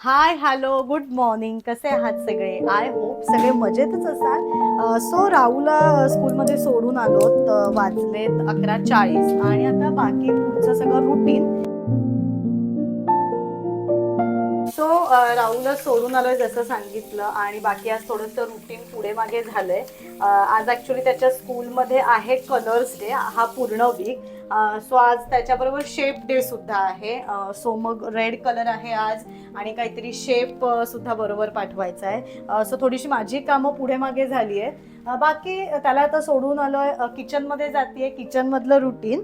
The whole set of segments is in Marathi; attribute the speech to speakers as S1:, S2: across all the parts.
S1: हाय हॅलो गुड मॉर्निंग कसे आहात सगळे? आय होप सगळे मजेतच असाल. सो राहूला स्कूलमध्ये सोडून आलो वाजलेत अकरा चाळीस. आणि आता बाकी पुढचं सगळं रुटीन सो राहूला सोडून आलोय जसं सांगितलं. आणि बाकी आज थोडंसं रुटीन पुढे मागे झालंय. आज ॲक्च्युली त्याच्या स्कूलमध्ये आहे कलर्स डे हा पूर्ण वीक सो आज त्याच्याबरोबर शेप डे सुद्धा आहे. सो मग रेड कलर आहे आज आणि काहीतरी शेप सुद्धा बरोबर पाठवायचा आहे. सो थोडीशी माझी कामं पुढे मागे झाली आहे बाकी त्याला आता सोडून आलोय किचनमध्ये जाते किचनमधलं रुटीन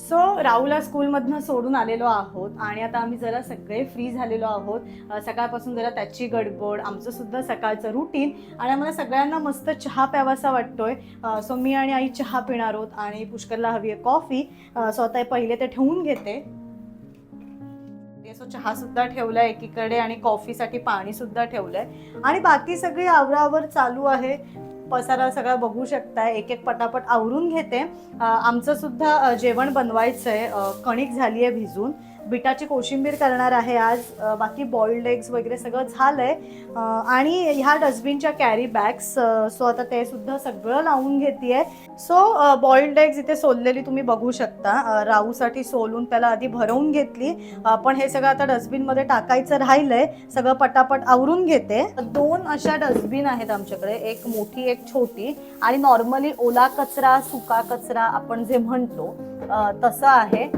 S1: सो राहूला स्कूलमधनं सोडून आलेलो आहोत आणि आता आम्ही जरा सगळे फ्री झालेलो आहोत. सकाळपासून जरा त्याची गडबड आमचं सुद्धा सकाळचं रुटीन आणि आम्हाला सगळ्यांना मस्त चहा प्यावासा वाटतोय. सो मी आणि आई चहा पिणार आहोत आणि पुष्करला हवी आहे कॉफी सो आता पहिले ते ठेवून घेते. सो चहा सुद्धा ठेवलाय एकीकडे आणि कॉफीसाठी पाणी सुद्धा ठेवलंय. आणि बाकी सगळी आवरावर चालू आहे. पसारा सगळा बघू शकता एक एक पटापट आवरून घेते. आमचं सुद्धा जेवण बनवायचं आहे कणिक झाली आहे भिजून. बिटाची कोशिंबीर करणार आहे आज. बाकी बॉइल्ड एग्स वगैरे सगळं झालंय. आणि ह्या डस्टबिनच्या कॅरी बॅग्स सो आता ते सुद्धा सगळं लावून घेते सो बॉइल्ड एग्स इथे सोललेली तुम्ही बघू शकता. राहूसाठी सोलून त्याला आधी भरवून घेतली. पण हे सगळं आता डस्टबिनमध्ये टाकायचं राहिलंय. सगळं पटापट आवरून घेते. दोन अशा डस्टबिन आहेत आमच्याकडे. एक मोठी एक छोटी. आणि नॉर्मली ओला कचरा सुका कचरा आपण जे म्हणतो तसं आहे.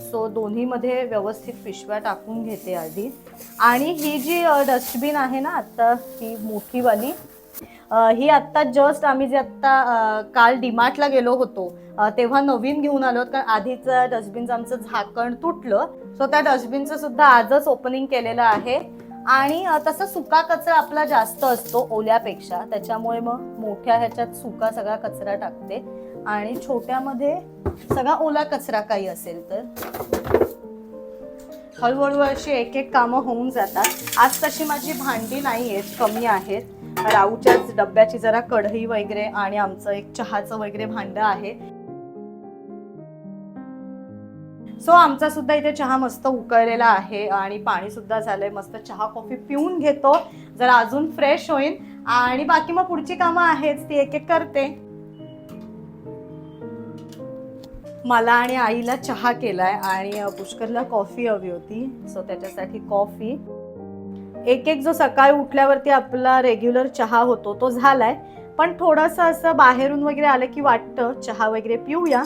S1: सो दोन्हीमध्ये व्यवस्थित पिशव्या टाकून घेते आधी. आणि ही जी डस्टबिन आहे ना आत्ता ही मोठीवाली ही आत्ता जस्ट आम्ही जे आत्ता काल डीमार्टला गेलो होतो तेव्हा नवीन घेऊन आलो कारण आधीचं डस्टबिनचं आमचं झाकण तुटलं. सो त्या डस्टबिनचं सुद्धा आजच ओपनिंग केलेलं आहे. आणि तसं तसा सुका कचरा आपला जास्त असतो ओल्यापेक्षा त्याच्यामुळे मग मोठ्या ह्याच्यात सुका सगळा कचरा टाकते. आणि छोट्यामध्ये सगळा ओला कचरा काही असेल तर. हळूहळू अशी एक एक कामं होऊन जातात. आज तशी माझी भांडी नाही आहेत कमी आहेत. राऊच्याच डब्याची जरा कढई वगैरे आणि आमचं एक चहाचं वगैरे भांडं आहे. सो आमचा सुद्धा इथे चहा मस्त उकळलेला आहे आणि पाणी सुद्धा झालंय. मस्त चहा कॉफी पिऊन घेतो. जरा अजून फ्रेश होईन. आणि बाकी मग पुढची कामं आहेच ती एक एक करते. मला आणि आईला चहा केलाय आणि पुष्करला कॉफी हवी होती. सो त्याच्यासाठी कॉफी. एक एक जो सकाळी उठल्यावरती आपला रेग्युलर चहा होतो तो झालाय. पण थोडंसं असं बाहेरून वगैरे आलं की वाटतं चहा वगैरे पिऊया.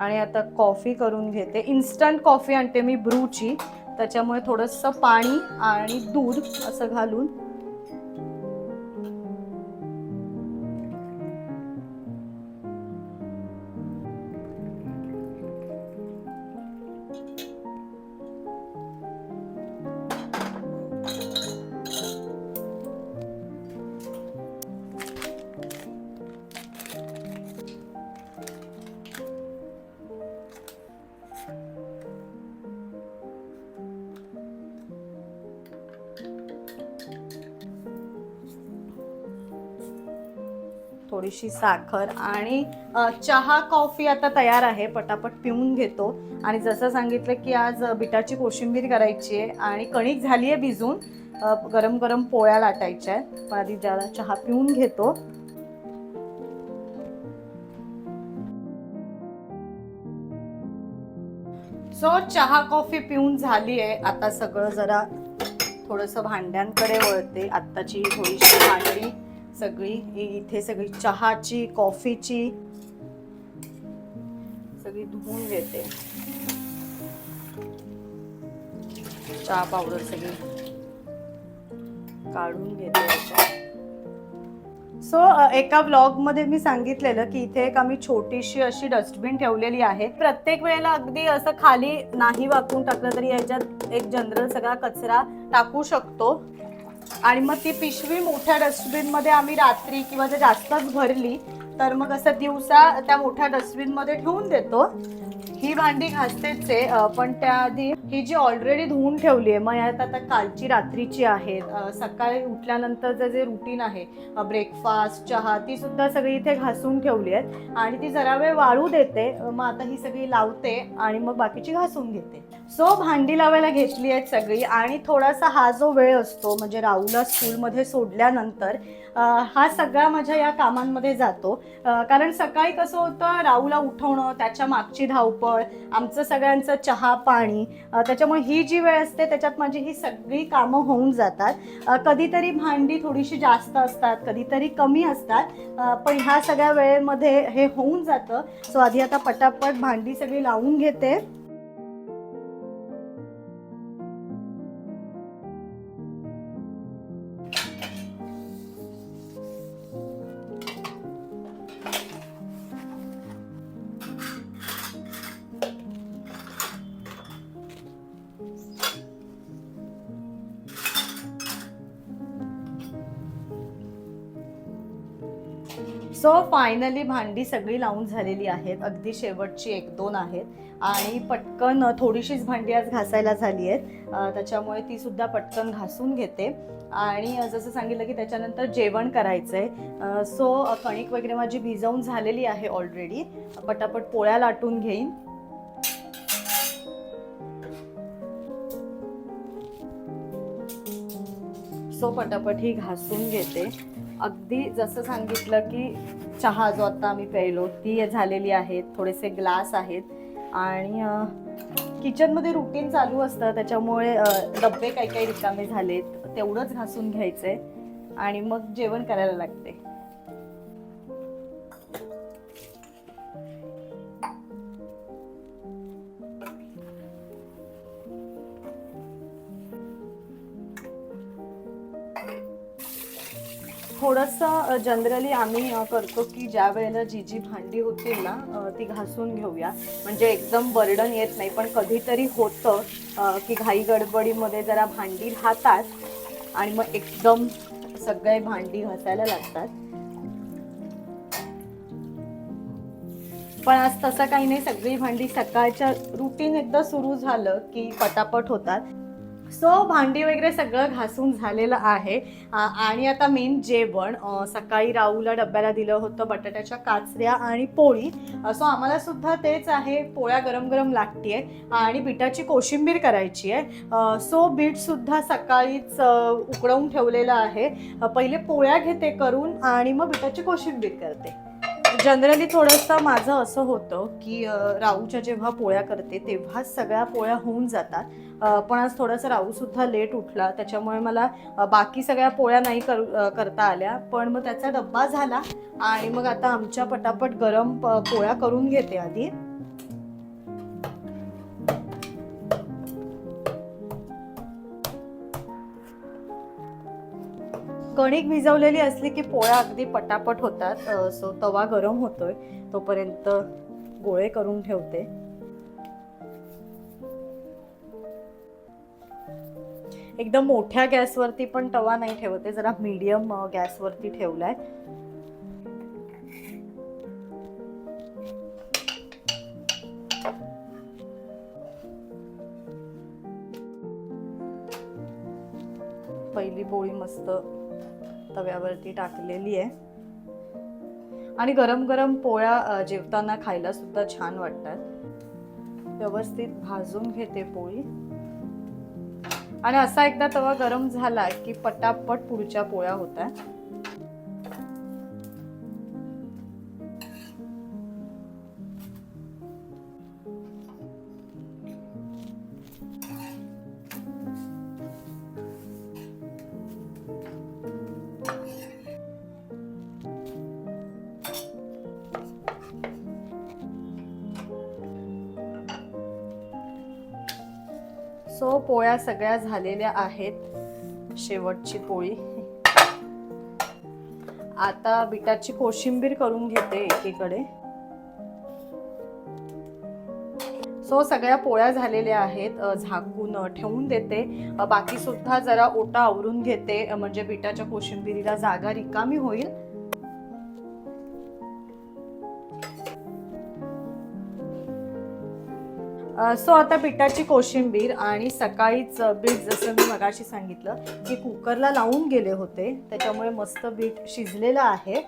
S1: आणि आता कॉफी करून घेते. इन्स्टंट कॉफी आणते मी ब्रूची. त्याच्यामुळे थोडंसं पाणी आणि दूध असं घालून थोडीशी साखर आणि चहा कॉफी आता तयार आहे. पटापट पिऊन घेतो. आणि जसं सांगितलं की आज बिटाची कोशिंबीर करायची आहे आणि कणिक झाली आहे भिजून. गरम गरम पोळ्या लाटायच्या आहेत. आधी ज्याला चहा पिऊन घेतो. सो चहा कॉफी पिऊन झाली आहे. आता सगळं जरा थोडंसं भांड्यांकडे वळते. आत्ताची थोडीशी भांडी सगळी इथे सगळी चहाची कॉफीची सगळी धुवून घेते. चहा पावडर सगळी काढून घेते सो एका ब्लॉगमध्ये मी सांगितलेलं की इथे एक आम्ही छोटीशी अशी डस्टबिन ठेवलेली आहे. प्रत्येक वेळेला अगदी असं खाली नाही वाकून टाकलं तरी याच्यात एक जनरल सगळा कचरा टाकू शकतो. आणि मग ती पिशवी मोठ्या डस्टबिनमध्ये आम्ही रात्री किंवा जर जास्तच भरली तर मग असं दिवसा त्या मोठ्या डस्टबिनमध्ये ठेवून देतो. ही भांडी घासतेच आहे पण त्याआधी ही जी ऑलरेडी धुवून ठेवली आहे मग यात आता कालची रात्रीची आहेत. सकाळी उठल्यानंतरचं जे रुटीन आहे ब्रेकफास्ट चहा ती सुद्धा सगळी इथे घासून ठेवली आहेत. आणि ती जरा वेळ वाळू देते मग आता ही सगळी लावते आणि मग बाकीची घासून घेते. सो भांडी लावायला घेतली आहेत सगळी आणि थोडासा हा जो वेळ असतो म्हणजे राहूला स्कूलमध्ये सोडल्यानंतर हा सगळा माझ्या या कामांमध्ये जातो. कारण सकाळी कसं होतं राहूला उठवणं त्याच्या मागची धावपळ आमचं सगळ्यांचं चहा पाणी त्याच्यामुळे ही जी वेळ असते त्याच्यात माझी ही सगळी कामं होऊन जातात. कधीतरी भांडी थोडीशी जास्त असतात कधीतरी कमी असतात पण ह्या सगळ्या वेळेमध्ये हे होऊन जातं. सो आधी आता पटापट भांडी सगळी लावून घेते. सो फायनली भांडी सगळी लावून झालेली आहेत अगदी शेवटची एक दोन आहेत आणि पटकन थोडीशीच भांडी आज घासायला झाली आहेत. त्याच्यामुळे ती सुद्धा पटकन घासून घेते. आणि जसं सांगितलं की त्याच्यानंतर जेवण करायचं आहे सो कणिक वगैरे माझी भिजवून झालेली आहे ऑलरेडी पटापट पोळ्या लाटून घेईन. सो पटापट ही घासून घेते. अगदी जसं सांगितलं की चहा जो आता आम्ही प्यायलो ती झालेली आहेत थोडेसे ग्लास आहेत. आणि किचनमध्ये रुटीन चालू असतं त्याच्यामुळे डब्बे काही काही रिकामे झालेत तेवढंच घासून घ्यायचं आहे आणि मग जेवण करायला लागते. असं जनरली आम्ही करतो की ज्या वेळेला जी जी भांडी होतील ना ती घासून घेऊया. म्हणजे एकदम बर्डन येत नाही पण कधीतरी होतं की घाई गडबडीमध्ये जरा भांडी राहतात आणि मग एकदम सगळे भांडी घासायला लागतात. पण आज तसं काही नाही सगळी भांडी सकाळच्या रुटीन एकदा सुरू झालं की पटापट होतात. सो भांडी वगैरे सगळं घासून झालेलं आहे. आणि आता मेन जेवण सकाळी राहूला डब्याला दिलं होतं बटाट्याच्या काचऱ्या आणि पोळी. सो आम्हाला सुद्धा तेच आहे पोळ्या गरम गरम लागते आणि बिटाची कोशिंबीर करायची आहे. सो बीट सुद्धा सकाळीच उकडवून ठेवलेलं आहे. पहिले पोळ्या घेते करून आणि मग बिटाची कोशिंबीर करते. जनरली थोडंसं माझं असं होतं की राहूच्या राऊच्या जेव्हा पोळ्या करते तेव्हाच सगळ्या पोळ्या होऊन जातात. पण आज थोडासा राहू सुद्धा लेट उठला त्याच्यामुळे मला बाकी सगळ्या पोळ्या नाही कर करता आल्या. पण मग त्याचा डब्बा झाला आणि मग आता आमच्या पटापट गरम प- पोळ्या करून घेते आधी. कणिक भिजवलेली असली की पोळ्या अगदी पटापट होतात. सो तवा गरम होतोय. तोपर्यंत गोळे करून ठेवते. एकदम मोठ्या गॅसवरती पण तवा नाही ठेवते जरा मीडियम गॅसवरती ठेवलाय. पहिली पोळी मस्त तव्यावरती टाकलेली आहे. आणि गरम गरम पोळ्या जेवताना खायला सुद्धा छान वाटतात. व्यवस्थित भाजून घेते पोळी. आणि असा एकदा तवा गरम झाला की पटापट पुढच्या पोळ्या होतात. सो पोळ्या सगळ्या झालेल्या आहेत. शेवटची पोळी. आता बिटाची कोशिंबीर करून घेते एकीकडे. सो सगळ्या पोळ्या झालेल्या आहेत. झाकून ठेवून देते. बाकी सुद्धा जरा ओटा आवरून घेते. म्हणजे बिटाच्या कोशिंबिरीला जागा रिकामी होईल. सो आता पिठाची कोशिंबीर आणि सकाळीच बीट जसं मी मगाशी सांगितलं की कुकरला लावून गेले होते. त्याच्यामुळे मस्त बीट शिजलेलं आहे.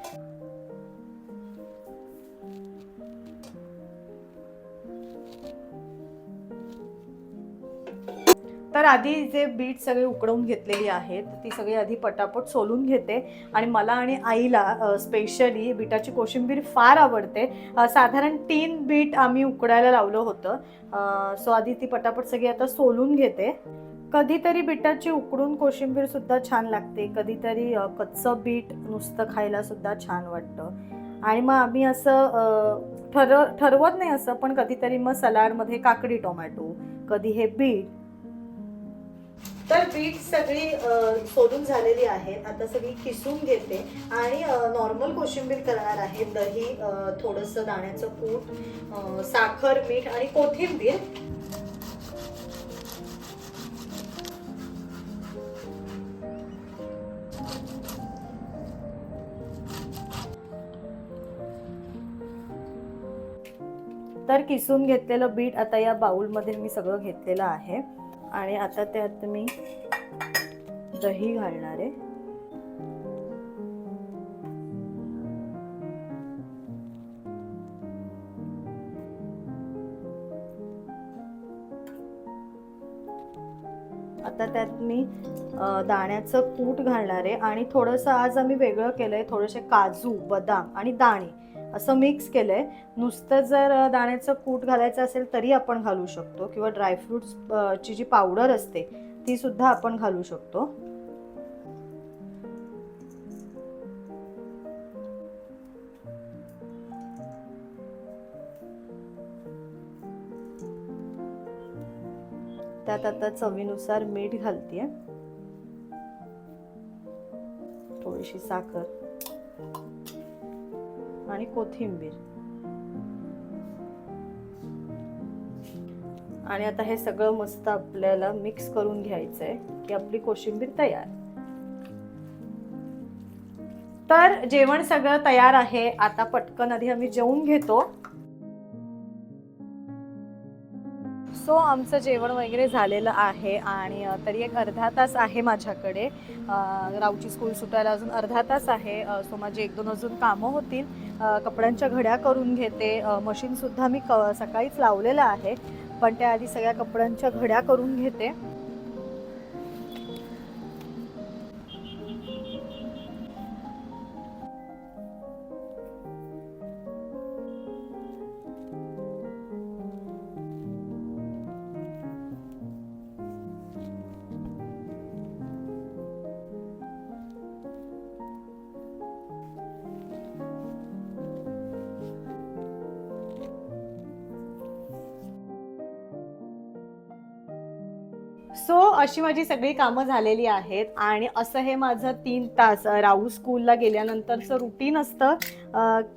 S1: तर आधी जे बीट सगळे उकडवून घेतलेली आहेत ती सगळी आधी पटापट सोलून घेते. आणि मला आणि आईला स्पेशली बीटाची कोशिंबीर फार आवडते. साधारण तीन बीट आम्ही उकडायला लावलं होतं. सो आधी ती पटापट सगळी आता सोलून घेते. कधीतरी बिटाची उकडून कोशिंबीर सुद्धा छान लागते. कधीतरी कच्चं बीट नुसतं खायला सुद्धा छान वाटतं. आणि मग आम्ही असं ठरव ठरवत नाही असं पण कधीतरी मग सलाडमध्ये काकडी टोमॅटो कधी हे बीट तर बीट सगळी सोलून झालेली आहेत. आता सगळी किसून घेते आणि नॉर्मल कोशिंबीर करणार आहे. दही थोडंसं दाण्याचं कूट साखर मीठ आणि कोथिंबीर. तर किसून घेतलेलं बीट आता या बाउलमध्ये मी सगळं घेतलेलं आहे. आणि आता त्यात मी दही घालणार आहे. आता त्यात मी दाण्याचं कूट घालणार आहे आणि थोडंसं आज आम्ही वेगळं केलंय थोडेसे काजू बदाम आणि दाणे. असं मिक्स केलं आहे नुसतं जर दाण्याचं कूट घालायचं असेल तरी आपण घालू शकतो. किंवा ड्रायफ्रुट्स ची जी पावडर असते ती सुद्धा आपण घालू शकतो. त्यात आता चवीनुसार मीठ घालतेय. थोडीशी साखर. आणि कोथिंबीर आणि आता हे सगळं मस्त आपल्याला मिक्स करून घ्यायचंय की आपली कोशिंबीर तयार. तर जेवण सगळं तयार आहे आता पटकन आधी आम्ही जेवून घेतो. सो आमचं जेवण वगैरे झालेलं आहे आणि तरी एक अर्धा तास आहे माझ्याकडे. रावची राऊची स्कूल सुटायला अजून अर्धा तास आहे. सो माझी एक दोन अजून कामं होतील. कपड्यांच्या घड्या करून घेते. मशीनसुद्धा मी क सकाळीच लावलेलं आहे. पण त्याआधी सगळ्या कपड्यांच्या घड्या करून घेते. सो अशी माझी सगळी कामं झालेली आहेत आणि असं हे माझं तीन तास राहू स्कूलला गेल्यानंतरचं रुटीन असतं.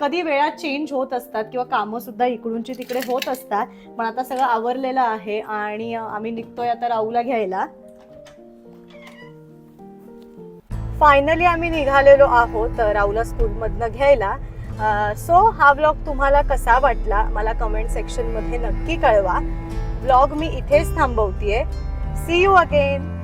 S1: कधी वेळा चेंज होत असतात किंवा कामं सुद्धा इकडूनची तिकडे होत असतात. पण आता सगळं आवरलेलं आहे आणि आम्ही निघतोय आता राहूला घ्यायला. फायनली आम्ही निघालेलो आहोत अ, राहूला स्कूलमधनं घ्यायला. सो हा व्लॉग तुम्हाला कसा वाटला? मला कमेंट सेक्शनमध्ये नक्की कळवा. व्लॉग मी इथेच थांबवतीये. C you again